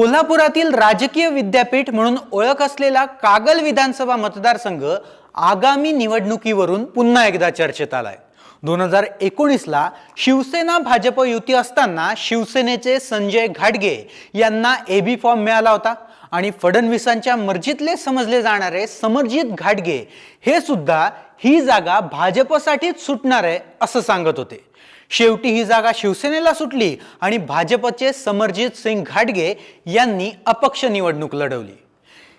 कोल्हापुरातील राजकीय विद्यापीठ म्हणून ओळख असलेला कागल विधानसभा मतदारसंघ आगामी निवडणुकीवरून पुन्हा एकदा चर्चेत आलाय. दोन हजार एकोणीसला शिवसेना भाजप युती असताना शिवसेनेचे संजय घाटगे यांना एबी फॉर्म मिळाला होता. आणि फडणवीसांच्या मर्जीतले समजले जाणारे समर्जित घाटगे हे सुद्धा ही जागा भाजपसाठीच सुटणार आहे असं सांगत होते. शेवटी ही जागा शिवसेनेला सुटली आणि भाजपचे समरजित सिंग घाटगे यांनी अपक्ष निवडणूक लढवली.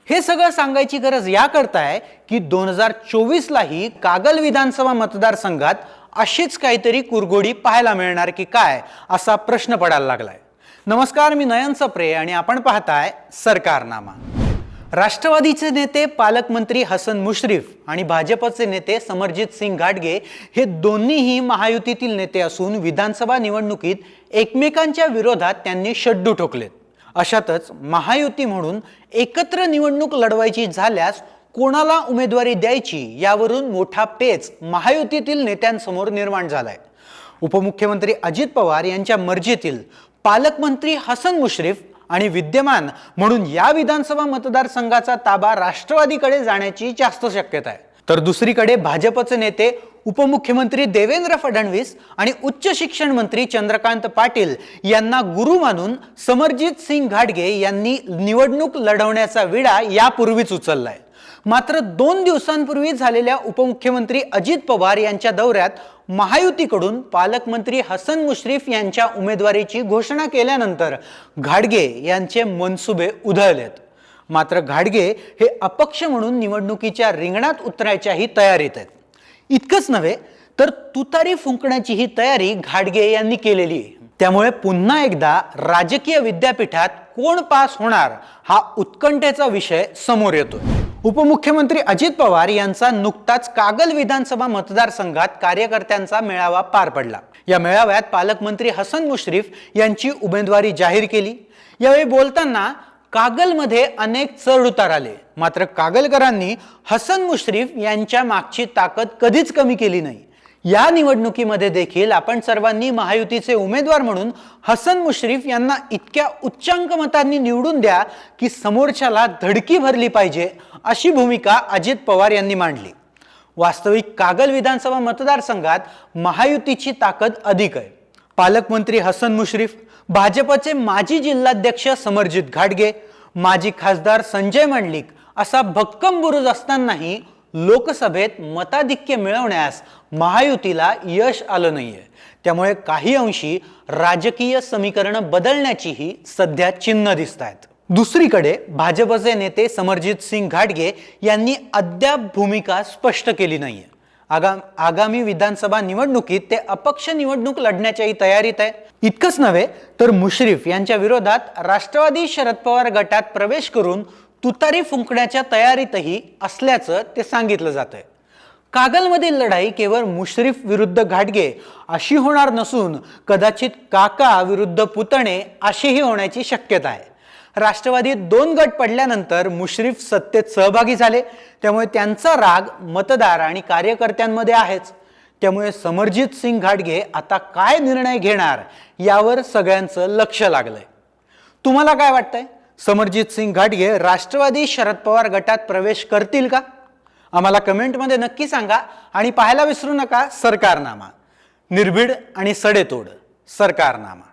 हे सगळं सांगायची गरज याकरता आहे की दोन हजार चोवीसलाही कागल विधानसभा मतदारसंघात अशीच काहीतरी कुरघोडी पाहायला मिळणार की काय असा प्रश्न पडायला लागलाय. नमस्कार मी नयन सप्रे आणि आपण पाहताय सरकारनामा. राष्ट्रवादीचे नेते पालकमंत्री हसन मुश्रीफ आणि भाजपचे नेते समरजित सिंग घाटगे हे दोन्हीही महायुतीतील नेते असून विधानसभा निवडणुकीत एकमेकांच्या विरोधात त्यांनी शड्डू ठोकलेत. अशातच महायुती म्हणून एकत्र निवडणूक लढवायची झाल्यास कोणाला उमेदवारी द्यायची यावरून मोठा पेच महायुतीतील नेत्यांसमोर निर्माण झालाय. उपमुख्यमंत्री अजित पवार यांच्या मर्जीतील पालकमंत्री हसन मुश्रीफ आणि विद्यमान म्हणून या विधानसभा मतदारसंघाचा ताबा राष्ट्रवादीकडे जाण्याची जास्त शक्यता आहे. तर दुसरीकडे भाजपचे नेते उपमुख्यमंत्री देवेंद्र फडणवीस आणि उच्च शिक्षण मंत्री चंद्रकांत पाटील यांना गुरु मानून समरजित सिंग घाटगे यांनी निवडणूक लढवण्याचा विडा यापूर्वीच उचललाय. मात्र दोन दिवसांपूर्वी झालेल्या उपमुख्यमंत्री अजित पवार यांच्या दौऱ्यात महायुतीकडून पालकमंत्री हसन मुश्रीफ यांच्या उमेदवारीची घोषणा केल्यानंतर घाडगे यांचे मनसुबे उधळलेत. मात्र घाडगे हे अपक्ष म्हणून निवडणुकीच्या रिंगणात उतरायच्याही तयारीत आहेत. इतकंच नव्हे तर तुतारी फुंकण्याची ही तयारी घाडगे यांनी केलेली आहे. त्यामुळे पुन्हा एकदा राजकीय विद्यापीठात कोण पास होणार हा उत्कंठेचा विषय समोर येतो उपमुख्यमंत्री अजित पवार यांचा नुकताच कागल विधानसभा मतदारसंघात कार्यकर्त्यांचा मेळावा पार पडला. या मेळाव्यात पालकमंत्री हसन मुश्रीफ यांची उमेदवारी जाहीर केली. यावेळी बोलताना कागलमध्ये अनेक चढ उतार आले. मात्र कागलकरांनी हसन मुश्रीफ यांच्या मागची ताकद कधीच कमी केली नाही. या निवडणुकीमध्ये देखील आपण सर्वांनी महायुतीचे उमेदवार म्हणून हसन मुश्रीफ यांना इतक्या उच्चांक मतांनी निवडून द्या की समोरच्याला धडकी भरली पाहिजे अशी भूमिका अजित पवार यांनी मांडली. वास्तविक कागल विधानसभा मतदारसंघात महायुतीची ताकद अधिक आहे. पालकमंत्री हसन मुश्रीफ भाजपचे माजी जिल्हाध्यक्ष समरजित घाटगे माजी खासदार संजय मंडलिक असा भक्कम बुरुज असतानाही लोकसभेत मताधिक्य मिळवण्यास महायुतीला यश आलं नाहीये. त्यामुळे काही अंशी राजकीय समीकरणं बदलण्याचीही सध्या चिन्ह दिसत आहेत दुसरीकडे भाजपचे नेते समरजित सिंग घाटगे यांनी अद्याप भूमिका स्पष्ट केली नाहीये. आगाम आगामी विधानसभा निवडणुकीत ते अपक्ष निवडणूक लढण्याच्याही तयारीत आहे इतकंच नव्हे तर मुश्रीफ यांच्या विरोधात राष्ट्रवादी शरद पवार गटात प्रवेश करून तुतारी फुंकण्याच्या तयारीतही असल्याचं ते सांगितलं जात आहे कागलमधील लढाई केवळ मुश्रीफ विरुद्ध घाटगे अशी होणार नसून कदाचित काका विरुद्ध पुतणे अशीही होण्याची शक्यता आहे. राष्ट्रवादीत दोन गट पडल्यानंतर मुश्रीफ सत्तेत सहभागी झाले. त्यामुळे त्यांचा राग मतदार आणि कार्यकर्त्यांमध्ये आहेच. त्यामुळे समरजित सिंग घाटगे आता काय निर्णय घेणार यावर सगळ्यांचं लक्ष लागलंय. तुम्हाला काय वाटतंय? समरजित सिंग घाटगे राष्ट्रवादी शरद पवार गटात प्रवेश करतील का? आम्हाला कमेंटमध्ये नक्की सांगा आणि पाहायला विसरू नका सरकारनामा. निर्भीड आणि सडेतोड सरकारनामा.